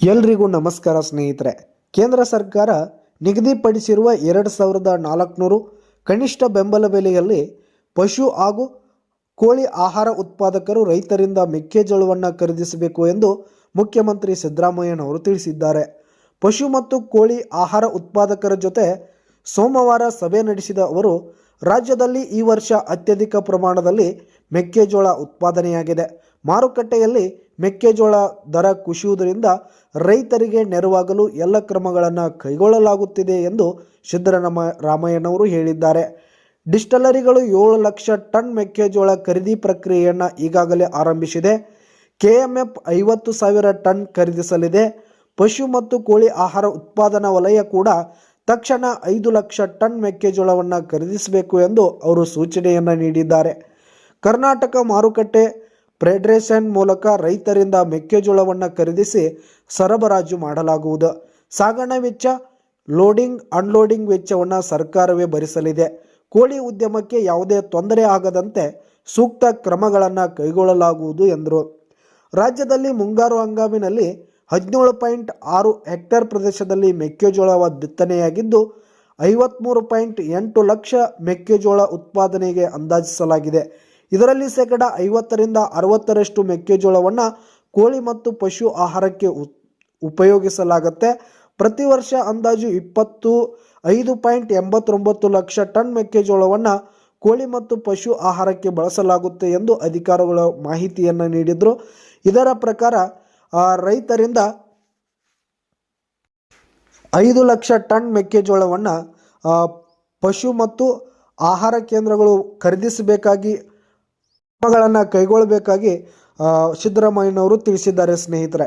ಎಲ್ರಿಗೂ ನಮಸ್ಕಾರ ಸ್ನೇಹಿತರೆ. ಕೇಂದ್ರ ಸರ್ಕಾರ ನಿಗದಿಪಡಿಸಿರುವ ಎರಡು ಸಾವಿರದ ನಾಲ್ಕುನೂರು ಕನಿಷ್ಠ ಬೆಂಬಲ ಬೆಲೆಯಲ್ಲಿ ಪಶು ಹಾಗೂ ಕೋಳಿ ಆಹಾರ ಉತ್ಪಾದಕರು ರೈತರಿಂದ ಮೆಕ್ಕೆಜೋಳವನ್ನು ಖರೀದಿಸಬೇಕು ಎಂದು ಮುಖ್ಯಮಂತ್ರಿ ಸಿದ್ದರಾಮಯ್ಯನವರು ತಿಳಿಸಿದ್ದಾರೆ. ಪಶು ಮತ್ತು ಕೋಳಿ ಆಹಾರ ಉತ್ಪಾದಕರ ಜೊತೆ ಸೋಮವಾರ ಸಭೆ ನಡೆಸಿದ ಅವರು, ರಾಜ್ಯದಲ್ಲಿ ಈ ವರ್ಷ ಅತ್ಯಧಿಕ ಪ್ರಮಾಣದಲ್ಲಿ ಮೆಕ್ಕೆಜೋಳ ಉತ್ಪಾದನೆಯಾಗಿದೆ. ಮಾರುಕಟ್ಟೆಯಲ್ಲಿ ಮೆಕ್ಕೆಜೋಳ ದರ ಕುಸಿಯುವುದರಿಂದ ರೈತರಿಗೆ ನೆರವಾಗಲು ಎಲ್ಲ ಕ್ರಮಗಳನ್ನು ಕೈಗೊಳ್ಳಲಾಗುತ್ತಿದೆ ಎಂದು ಸಿದ್ದರಾಮ ರಾಮಯ್ಯನವರು ಹೇಳಿದ್ದಾರೆ. ಡಿಸ್ಟಲರಿಗಳು ಏಳು ಲಕ್ಷ ಟನ್ ಮೆಕ್ಕೆಜೋಳ ಖರೀದಿ ಪ್ರಕ್ರಿಯೆಯನ್ನು ಈಗಾಗಲೇ ಆರಂಭಿಸಿದೆ. ಕೆಎಂಎಫ್ ಐವತ್ತು ಸಾವಿರ ಟನ್ ಖರೀದಿಸಲಿದೆ. ಪಶು ಮತ್ತು ಕೋಳಿ ಆಹಾರ ಉತ್ಪಾದನಾ ವಲಯ ಕೂಡ ತಕ್ಷಣ ಐದು ಲಕ್ಷ ಟನ್ ಮೆಕ್ಕೆಜೋಳವನ್ನು ಖರೀದಿಸಬೇಕು ಎಂದು ಅವರು ಸೂಚನೆಯನ್ನು ನೀಡಿದ್ದಾರೆ. ಕರ್ನಾಟಕ ಮಾರುಕಟ್ಟೆ ಫೆಡರೇಷನ್ ಮೂಲಕ ರೈತರಿಂದ ಮೆಕ್ಕೆಜೋಳವನ್ನು ಖರೀದಿಸಿ ಸರಬರಾಜು ಮಾಡಲಾಗುವುದು. ಸಾಗಣೆ ವೆಚ್ಚ, ಲೋಡಿಂಗ್, ಅನ್ಲೋಡಿಂಗ್ ವೆಚ್ಚವನ್ನು ಸರ್ಕಾರವೇ ಭರಿಸಲಿದೆ. ಕೋಳಿ ಉದ್ಯಮಕ್ಕೆ ಯಾವುದೇ ತೊಂದರೆ ಆಗದಂತೆ ಸೂಕ್ತ ಕ್ರಮಗಳನ್ನು ಕೈಗೊಳ್ಳಲಾಗುವುದು ಎಂದರು. ರಾಜ್ಯದಲ್ಲಿ ಮುಂಗಾರು ಹಂಗಾಮಿನಲ್ಲಿ ಹದಿನೇಳು ಪಾಯಿಂಟ್ ಆರು ಹೆಕ್ಟೇರ್ ಪ್ರದೇಶದಲ್ಲಿ ಮೆಕ್ಕೆಜೋಳ ಬಿತ್ತನೆಯಾಗಿದ್ದು ಐವತ್ತ್ಮೂರು ಪಾಯಿಂಟ್ ಎಂಟು ಲಕ್ಷ ಮೆಕ್ಕೆಜೋಳ ಉತ್ಪಾದನೆಗೆ ಅಂದಾಜಿಸಲಾಗಿದೆ. ಇದರಲ್ಲಿ ಶೇಕಡ ಐವತ್ತರಿಂದ ಅರವತ್ತರಷ್ಟು ಮೆಕ್ಕೆಜೋಳವನ್ನು ಕೋಳಿ ಮತ್ತು ಪಶು ಆಹಾರಕ್ಕೆ ಉಪಯೋಗಿಸಲಾಗುತ್ತೆ. ಪ್ರತಿ ವರ್ಷ ಅಂದಾಜು ಇಪ್ಪತ್ತು, ಐದು ಪಾಯಿಂಟ್ ಎಂಬತ್ತೊಂಬತ್ತು ಲಕ್ಷ ಟನ್ ಮೆಕ್ಕೆಜೋಳವನ್ನು ಕೋಳಿ ಮತ್ತು ಪಶು ಆಹಾರಕ್ಕೆ ಬಳಸಲಾಗುತ್ತೆ ಎಂದು ಅಧಿಕಾರಿಗಳು ಮಾಹಿತಿಯನ್ನು ನೀಡಿದರು. ಇದರ ಪ್ರಕಾರ ರೈತರಿಂದ ಐದು ಲಕ್ಷ ಟನ್ ಮೆಕ್ಕೆಜೋಳವನ್ನು ಪಶು ಮತ್ತು ಆಹಾರ ಕೇಂದ್ರಗಳು ಖರೀದಿಸಬೇಕಾಗಿ ಕ್ರಮಗಳನ್ನು ಕೈಗೊಳ್ಳಬೇಕಾಗಿ ಸಿದ್ದರಾಮಯ್ಯನವರು ತಿಳಿಸಿದ್ದಾರೆ ಸ್ನೇಹಿತರೆ.